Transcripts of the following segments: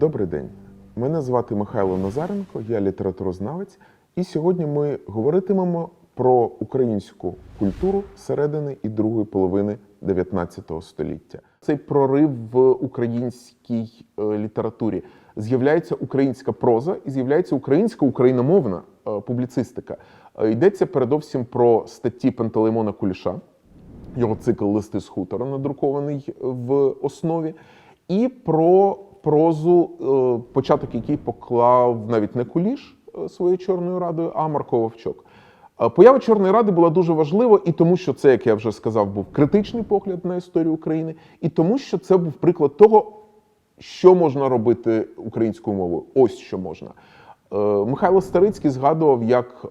Добрий день. Мене звати Михайло Назаренко, я літературознавець, і сьогодні ми говоритимемо про українську культуру середини і другої половини 19 століття. Цей прорив в українській е, літературі з'являється українська проза і з'являється українська україномовна е, публіцистика. Е, Йдеться передовсім про статті Пантелеймона Куліша, його цикл Листи з хутора, надрукований в основі, і про прозу, е, початок який поклав навіть не Куліш е, своєю Чорною радою, а Марко Вовчок. Е, Поява Чорної Ради була дуже важлива і тому, що це, як я вже сказав, був критичний погляд на історію України, і тому, що це був приклад того, що можна робити українською мовою. Ось що можна. Михайло Старицький згадував, як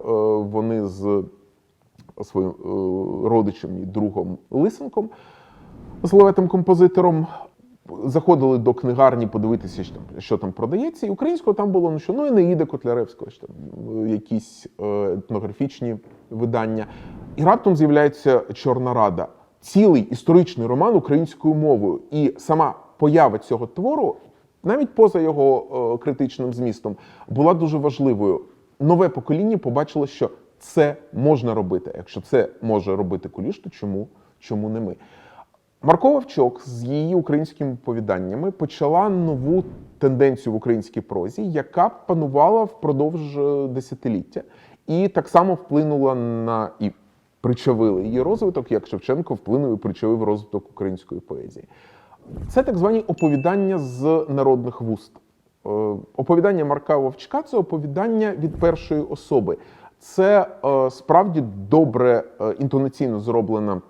вони з своїм родичем і другом Лисенком, словетим композитором, заходили до книгарні подивитися, що там, що там продається. І українського там було ну що ну Енеїда Котляревського, що там е, якісь е, етнографічні видання. І раптом з'являється Чорна Рада, цілий історичний роман українською мовою. І сама поява цього твору, навіть поза його е, критичним змістом, була дуже важливою. Нове покоління побачило, що це можна робити. Якщо це може робити Куліш, то чому, чому не ми? Марко Вовчок з її українськими оповіданнями почала нову тенденцію в українській прозі, яка панувала впродовж е, десятиліття, і так само вплинула на і причавила її розвиток, як Шевченко вплинув і причавив розвиток української поезії. Це так звані оповідання з народних вуст. Е, Оповідання Марка Вовчка це оповідання від першої особи. Це е, справді добре інтонаційно зроблена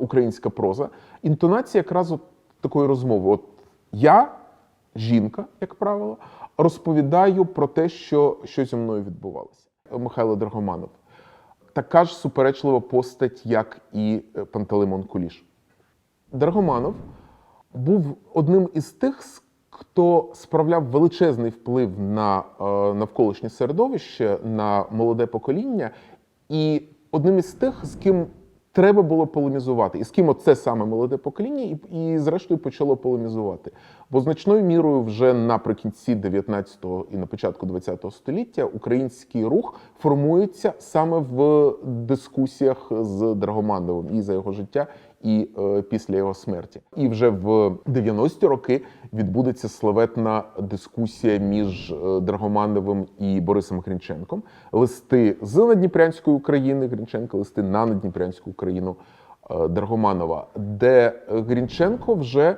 українська проза. Інтонація якраз от такої розмови. От я, жінка, як правило, розповідаю про те, що, що зі мною відбувалося. Михайло Драгоманов. Така ж суперечлива постать, як і е, Пантелеймон Куліш. Драгоманов був одним із тих, хто справляв величезний вплив на е, навколишнє середовище, на молоде покоління, і одним із тих, з ким треба було полемізувати, і з ким це саме молоде покоління, і, і зрештою почало полемізувати. Бо значною мірою вже наприкінці 19-го і на початку 20-го століття український рух формується саме в дискусіях з Драгомановим і за його життя, і е, після його смерті. І вже в 90-ті роки відбудеться славетна дискусія між е, Драгомановим і Борисом Грінченком. Листи з Надніпрянської України Грінченка, листи на Надніпрянську Україну е, Драгоманова, де Грінченко вже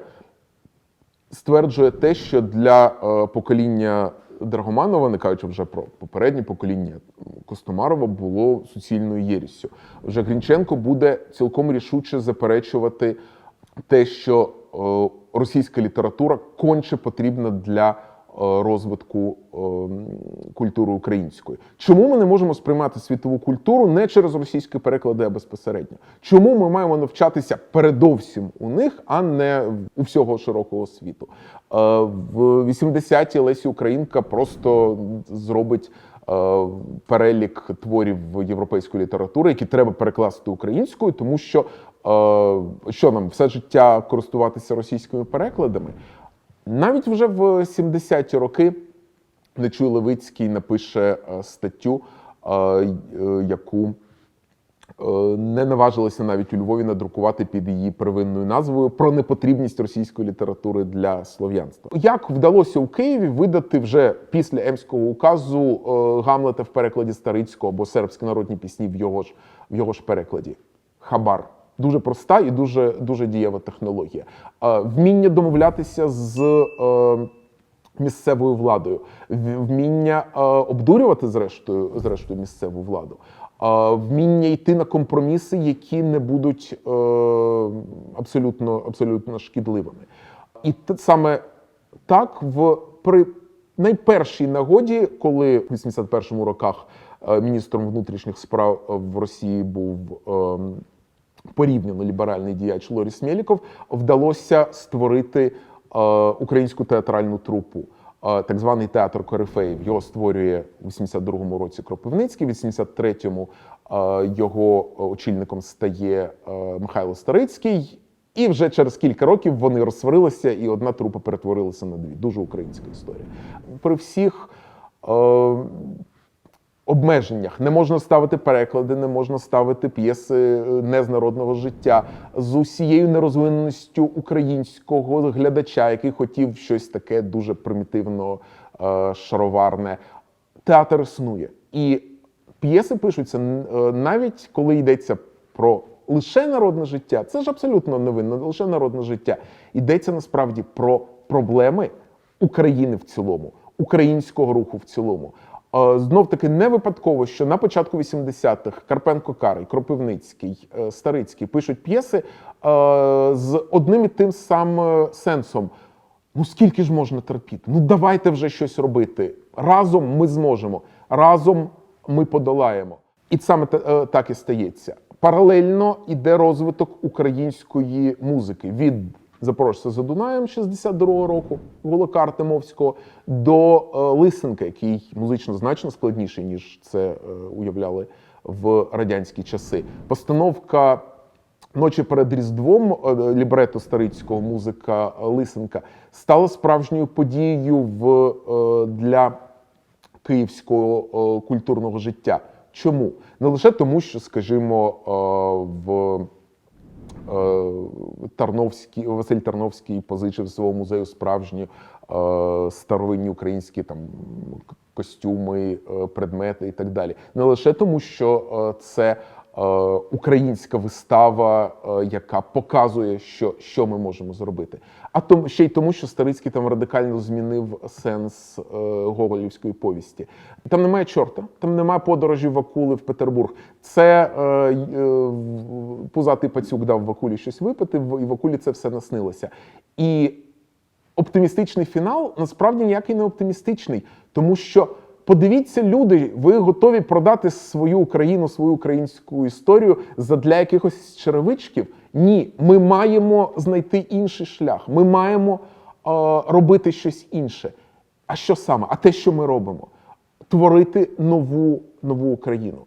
стверджує те, що для е, покоління Драгоманова, не кажучи вже про попереднє покоління Костомарова, було суцільною єрістю. Вже Грінченко буде цілком рішуче заперечувати те, що е, російська література конче потрібна для розвитку е, культури української. Чому ми не можемо сприймати світову культуру не через російські переклади, а безпосередньо? Чому ми маємо навчатися передовсім у них, а не у всього широкого світу? Е, В 80-ті Лесі Українка просто зробить е, перелік творів європейської літератури, які треба перекласти українською, тому що е, що нам все життя користуватися російськими перекладами. Навіть вже в 70-ті роки Нечуй Левицький напише е, статтю, е, е, яку не наважилися навіть у Львові надрукувати під її первинною назвою про непотрібність російської літератури для слов'янства. Як вдалося у Києві видати вже після Емського указу Гамлета в перекладі Старицького або сербські народні пісні в його ж в його ж перекладі? Хабар. Дуже проста і дуже, дуже дієва технологія. Вміння домовлятися з е, місцевою владою, вміння е, обдурювати зрештою, зрештою місцеву владу, вміння йти на компроміси, які не будуть е, абсолютно, абсолютно шкідливими. І саме так в при найпершій нагоді, коли в 81-му роках міністром внутрішніх справ в Росії був. Порівняно ліберальний діяч Лоріс Мєліков, вдалося створити е, українську театральну трупу. е, Так званий театр Корифеїв його створює у 82-му році Кропивницький, в 83-му е, його очільником стає Михайло Старицький. І вже через кілька років вони розсварилися, і одна трупа перетворилася на дві. Дуже українська історія. При всіх обмеженнях не можна ставити переклади, не можна ставити п'єси е, не з народного життя, з усією нерозвиненістю українського глядача, який хотів щось таке дуже примітивно е, шароварне. Театр існує. І п'єси пишуться е, навіть коли йдеться про лише народне життя. Це ж абсолютно невинно, лише народне життя. Йдеться насправді про проблеми України в цілому, українського руху в цілому. Знов таки не випадково, що на початку 80-х Карпенко Карий, Кропивницький, е, Старицький пишуть п'єси е, з одним і тим самим сенсом. Ну скільки ж можна терпіти? Ну давайте вже щось робити. Разом ми зможемо, разом ми подолаємо. І саме та- е, так і стається. Паралельно йде розвиток української музики від Запорожця за Дунаєм 62-го року Голока Артемовського до е, Лисенка, який музично значно складніший, ніж це е, уявляли в радянські часи. Постановка Ночі перед Різдвом е, лібрето старицького музика Лисенка стала справжньою подією в, для київського культурного життя. Чому? Не лише тому, що, скажімо, в Тарновський, Василь Тарновський позичив свого музею справжні е, старовинні українські там костюми, е, предмети і так далі. Не лише тому, що е, це е, українська вистава, е, яка показує, що, що ми можемо зробити, а тому ще й тому, що Старицький там радикально змінив сенс е, Гоголівської повісті. Там немає чорта, там немає подорожі Вакули в Петербург. Це е, е, пузатий пацюк дав Вакулі щось випити, і Вакулі це все наснилося. І оптимістичний фінал насправді ніякий не оптимістичний, тому що подивіться, люди, ви готові продати свою Україну, свою українську історію задля якихось черевичків. Ні, ми маємо знайти інший шлях. Ми маємо е, робити щось інше. А що саме? А те, що ми робимо? Творити нову, нову Україну.